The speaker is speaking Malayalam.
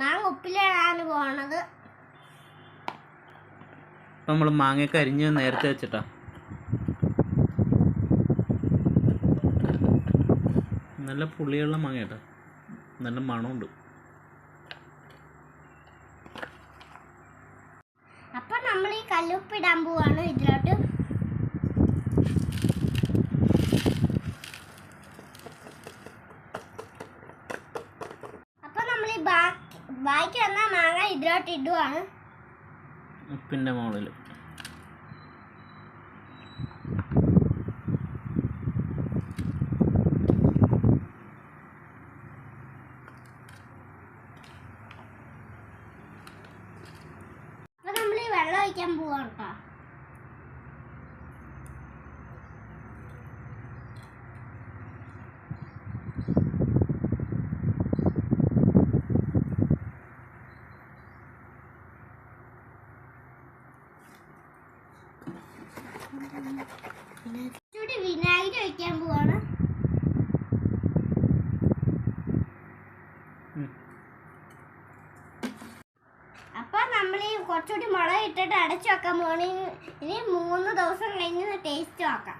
മാങ്ങ ഉപ്പിലാണ് പോണത്. നമ്മൾ മാങ്ങയൊക്കെ അരിഞ്ഞ് നേരത്തെ വെച്ചിട്ടാ. നല്ല പുളിയുള്ള മാങ്ങ കേട്ടോ നല്ല മണമുണ്ട്. അപ്പൊ നമ്മൾ ഈ കല്ലുപ്പിടാൻ പോവാണ് ഇതിലോട്ട്. അപ്പൊ നമ്മൾ ഈ ബാക്കി ബാക്കി വന്ന മാങ്ങ ഇതിലോട്ട് ഇടുവാണ്. ഉപ്പിന്റെ മുകളിൽ വെള്ളം ഒഴിക്കാൻ പോവാണ് കേട്ടോ വിനാഗിരി ഒഴിക്കാൻ പോവാണ്. അപ്പൊ നമ്മൾ ഈ കുറച്ചുകൂടി മുളക് ഇട്ടിട്ട് അടച്ചു വെക്കാൻ പോണ ഇനി മൂന്ന് ദിവസം കഴിഞ്ഞ് ടേസ്റ്റ് നോക്കാം